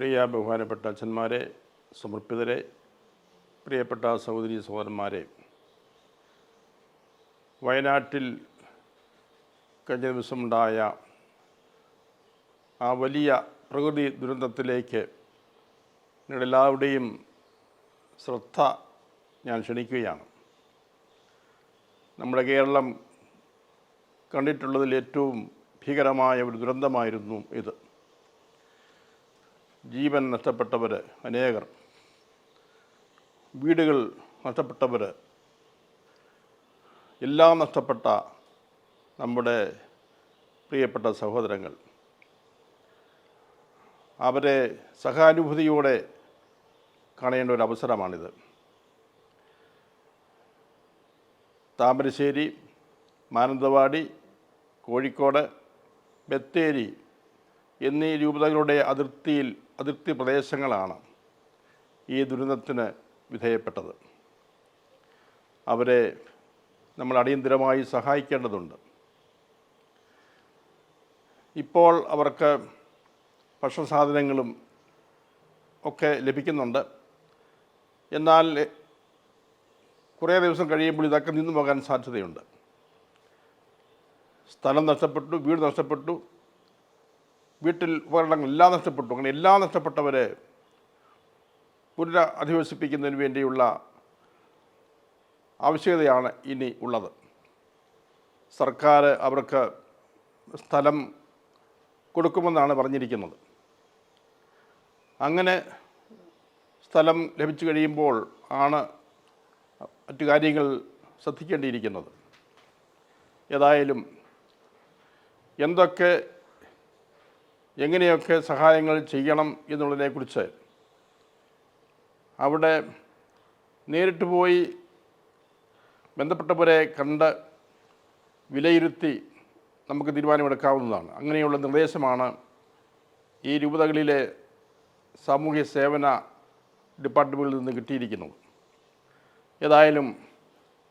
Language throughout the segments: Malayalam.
പ്രിയ ബഹുമാനപ്പെട്ട അച്ഛന്മാരെ സമർപ്പിതരെ പ്രിയപ്പെട്ട സഹോദരി സഹോദരന്മാരെ വയനാട്ടിൽ കഴിഞ്ഞ ദിവസമുണ്ടായ ആ വലിയ പ്രകൃതി ദുരന്തത്തിലേക്ക് നിങ്ങളെല്ലാവരുടെയും ശ്രദ്ധ ഞാൻ ക്ഷണിക്കുകയാണ്. നമ്മുടെ കേരളം കണ്ടിട്ടുള്ളതിൽ ഏറ്റവും ഭീകരമായ ഒരു ദുരന്തമായിരുന്നു ഇത്. ജീവൻ നഷ്ടപ്പെട്ടവർ അനേകർ. വീടുകൾ നഷ്ടപ്പെട്ടവർ എല്ലാം നഷ്ടപ്പെട്ട നമ്മുടെ പ്രിയപ്പെട്ട സഹോദരങ്ങൾ. അവരെ സഹാനുഭൂതിയോടെ കാണേണ്ട ഒരു അവസരമാണിത്. താമരശ്ശേരി മാനന്തവാടി കോഴിക്കോട് ബത്തേരി എന്നീ രൂപതകളുടെ അതിർത്തിയിൽ അതിർത്തി പ്രദേശങ്ങളാണ് ഈ ദുരന്തത്തിന് വിധേയപ്പെട്ടത്. അവരെ നമ്മൾ അടിയന്തിരമായി സഹായിക്കേണ്ടതുണ്ട്. ഇപ്പോൾ അവർക്ക് ഭക്ഷണസാധനങ്ങളും ഒക്കെ ലഭിക്കുന്നുണ്ട്. എന്നാൽ കുറേ ദിവസം കഴിയുമ്പോൾ ഇതൊക്കെ നിന്നു പോകാൻ സാധ്യതയുണ്ട്. സ്ഥലം നഷ്ടപ്പെട്ടു വീട് നഷ്ടപ്പെട്ടു വീട്ടിൽ ഉപകരണങ്ങൾ എല്ലാം നഷ്ടപ്പെട്ടു. അങ്ങനെ എല്ലാം നഷ്ടപ്പെട്ടവരെ പുനര അധിവസിപ്പിക്കുന്നതിന് വേണ്ടിയുള്ള ആവശ്യകതയാണ് ഇനി ഉള്ളത്. സർക്കാർ അവർക്ക് സ്ഥലം കൊടുക്കുമെന്നാണ് പറഞ്ഞിരിക്കുന്നത്. അങ്ങനെ സ്ഥലം ലഭിച്ചു കഴിയുമ്പോൾ ആണ് മറ്റു കാര്യങ്ങൾ ശ്രദ്ധിക്കേണ്ടിയിരിക്കുന്നത്. ഏതായാലും എന്തൊക്കെ എങ്ങനെയൊക്കെ സഹായങ്ങൾ ചെയ്യണം എന്നുള്ളതിനെക്കുറിച്ച് അവിടെ നേരിട്ട് പോയി ബന്ധപ്പെട്ടവരെ കണ്ട് വിലയിരുത്തി നമുക്ക് തീരുമാനമെടുക്കാവുന്നതാണ്. അങ്ങനെയുള്ള നിർദ്ദേശമാണ് ഈ രൂപതകളിലെ സാമൂഹ്യ സേവന ഡിപ്പാർട്ട്മെന്റിൽ നിന്ന് കിട്ടിയിരിക്കുന്നത്. ഏതായാലും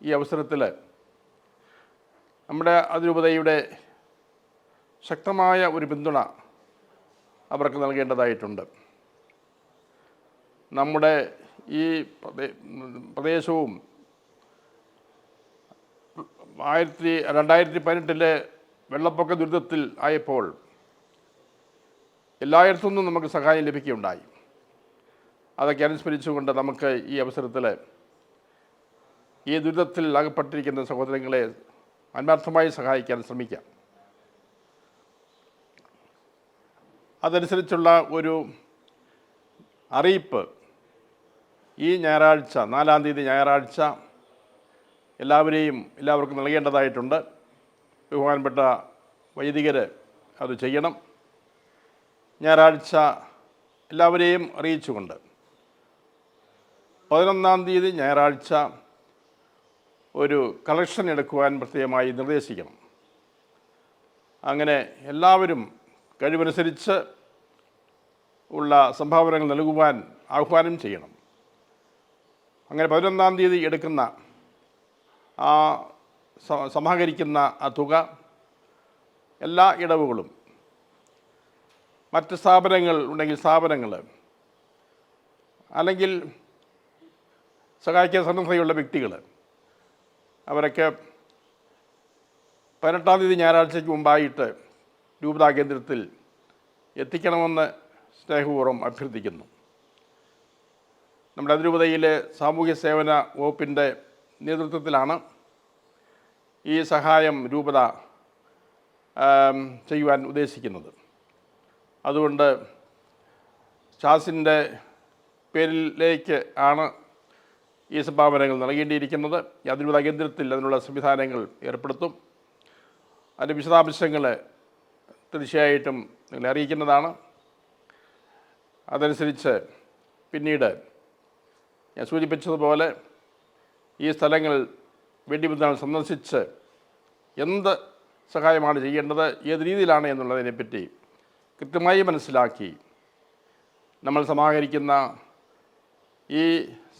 ഈ അവസരത്തിൽ നമ്മുടെ അതിരൂപതയുടെ ശക്തമായ ഒരു പിന്തുണ അവർക്ക് നൽകേണ്ടതായിട്ടുണ്ട്. നമ്മുടെ ഈ പ്രദേശവും ആയിരത്തി രണ്ടായിരത്തി പതിനെട്ടിലെ വെള്ളപ്പൊക്ക ദുരിതത്തിൽ ആയപ്പോൾ എല്ലായിടത്തു നിന്നും നമുക്ക് സഹായം ലഭിക്കുകയുണ്ടായി. അതൊക്കെ അനുസ്മരിച്ചുകൊണ്ട് നമുക്ക് ഈ അവസരത്തിൽ ഈ ദുരിതത്തിൽ അകപ്പെട്ടിരിക്കുന്ന സഹോദരങ്ങളെ ആത്മാർത്ഥമായി സഹായിക്കാൻ ശ്രമിക്കാം. അതനുസരിച്ചുള്ള ഒരു അറിയിപ്പ് ഈ ഞായറാഴ്ച നാലാം തീയതി ഞായറാഴ്ച എല്ലാവരെയും എല്ലാവർക്കും നൽകേണ്ടതായിട്ടുണ്ട്. ബഹുമാനപ്പെട്ട വൈദികർ അത് ചെയ്യണം. ഞായറാഴ്ച എല്ലാവരെയും അറിയിച്ചുകൊണ്ട്. പതിനൊന്നാം തീയതി ഞായറാഴ്ച ഒരു കളക്ഷൻ എടുക്കുവാൻ പ്രത്യേകമായി നിർദ്ദേശിക്കണം. അങ്ങനെ എല്ലാവരും കഴിവനുസരിച്ച് ഉള്ള സംഭാവനകൾ നൽകുവാൻ ആഹ്വാനം ചെയ്യണം. അങ്ങനെ പതിനൊന്നാം തീയതി എടുക്കുന്ന ആ സമാഹരിക്കുന്ന ആ തുക എല്ലാ ഇടവുകളും മറ്റ് സ്ഥാപനങ്ങൾ ഉണ്ടെങ്കിൽ സ്ഥാപനങ്ങൾ അല്ലെങ്കിൽ സഹായിക്കാൻ സന്നദ്ധതയുള്ള വ്യക്തികൾ അവരൊക്കെ പതിനെട്ടാം തീയതി ഞായറാഴ്ചയ്ക്ക് മുമ്പായിട്ട് രൂപതാ കേന്ദ്രത്തിൽ എത്തിക്കണമെന്ന് സ്നേഹപൂർവം അഭ്യർത്ഥിക്കുന്നു. നമ്മുടെ അതിരൂപതയിലെ സാമൂഹ്യ സേവന വകുപ്പിന്റെ നേതൃത്വത്തിലാണ് ഈ സഹായം രൂപത ചെയ്യുവാൻ ഉദ്ദേശിക്കുന്നത്. അതുകൊണ്ട് ഷാസിന്റെ പേരിലേക്ക് ആണ് ഈ സംഭാവനകൾ നൽകേണ്ടിയിരിക്കുന്നത്. അതിരൂപത കേന്ദ്രത്തിൽ അതിനുള്ള സംവിധാനങ്ങൾ ഏർപ്പെടുത്തും. അതിന്റെ വിശദാംശങ്ങൾ തീർച്ചയായിട്ടും നിങ്ങളെ അറിയിക്കുന്നതാണ്. അതനുസരിച്ച് പിന്നീട് ഞാൻ സൂചിപ്പിച്ചതുപോലെ ഈ സ്ഥലങ്ങൾ വന്നാൽ സന്ദർശിച്ച് എന്ത് സഹായമാണ് ചെയ്യേണ്ടത് ഏത് രീതിയിലാണ് എന്നുള്ളതിനെപ്പറ്റി കൃത്യമായി മനസ്സിലാക്കി നമ്മൾ സമാഹരിക്കുന്ന ഈ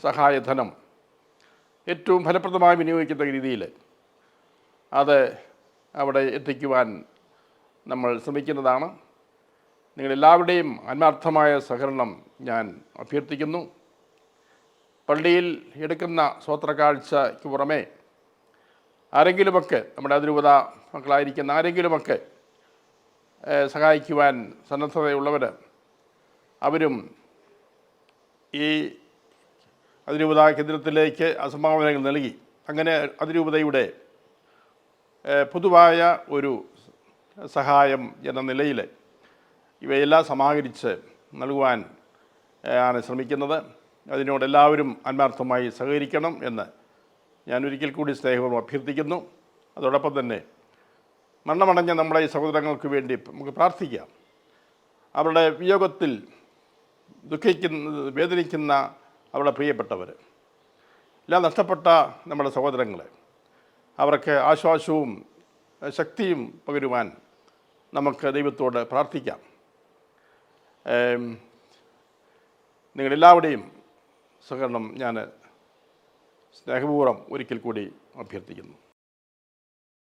സഹായധനം ഏറ്റവും ഫലപ്രദമായി വിനിയോഗിക്കുന്ന രീതിയിൽ അത് അവിടെ എത്തിക്കുവാൻ നമ്മൾ ശ്രമിക്കുന്നതാണ്. നിങ്ങളെല്ലാവരുടെയും ആത്മാർത്ഥമായ സഹകരണം ഞാൻ അഭ്യർത്ഥിക്കുന്നു. പള്ളിയിൽ എടുക്കുന്ന സ്വോത്രക്കാഴ്ചയ്ക്ക് പുറമെ ആരെങ്കിലുമൊക്കെ നമ്മുടെ അതിരൂപത മക്കളായിരിക്കുന്ന ആരെങ്കിലുമൊക്കെ സഹായിക്കുവാൻ സന്നദ്ധതയുള്ളവർ അവരും ഈ അതിരൂപത കേന്ദ്രത്തിലേക്ക് അസംഭാവനകൾ നൽകി. അങ്ങനെ അതിരൂപതയുടെ പൊതുവായ ഒരു സഹായം എന്ന നിലയിൽ ഇവയെല്ലാം സമാഹരിച്ച് നൽകുവാൻ ആണ് ശ്രമിക്കുന്നത്. അതിനോട് എല്ലാവരും ആത്മാർത്ഥമായി സഹകരിക്കണം എന്ന് ഞാൻ ഒരിക്കൽ കൂടി സ്നേഹവും അഭ്യർത്ഥിക്കുന്നു. അതോടൊപ്പം തന്നെ മണ്ണമടഞ്ഞ നമ്മുടെ ഈ സഹോദരങ്ങൾക്ക് വേണ്ടി നമുക്ക് പ്രാർത്ഥിക്കാം. അവരുടെ വിയോഗത്തിൽ ദുഃഖിക്കുന്ന വേദനിക്കുന്ന അവരുടെ പ്രിയപ്പെട്ടവർ എല്ലാം നഷ്ടപ്പെട്ട നമ്മുടെ സഹോദരങ്ങളെ അവർക്ക് ആശ്വാസവും ശക്തിയും പകരുവാൻ നമുക്ക് ദൈവത്തോട് പ്രാർത്ഥിക്കാം. നിങ്ങളെല്ലാവരുടെയും സഹകരണം ഞാൻ സ്നേഹപൂർവം ഒരിക്കൽ കൂടി അഭ്യർത്ഥിക്കുന്നു.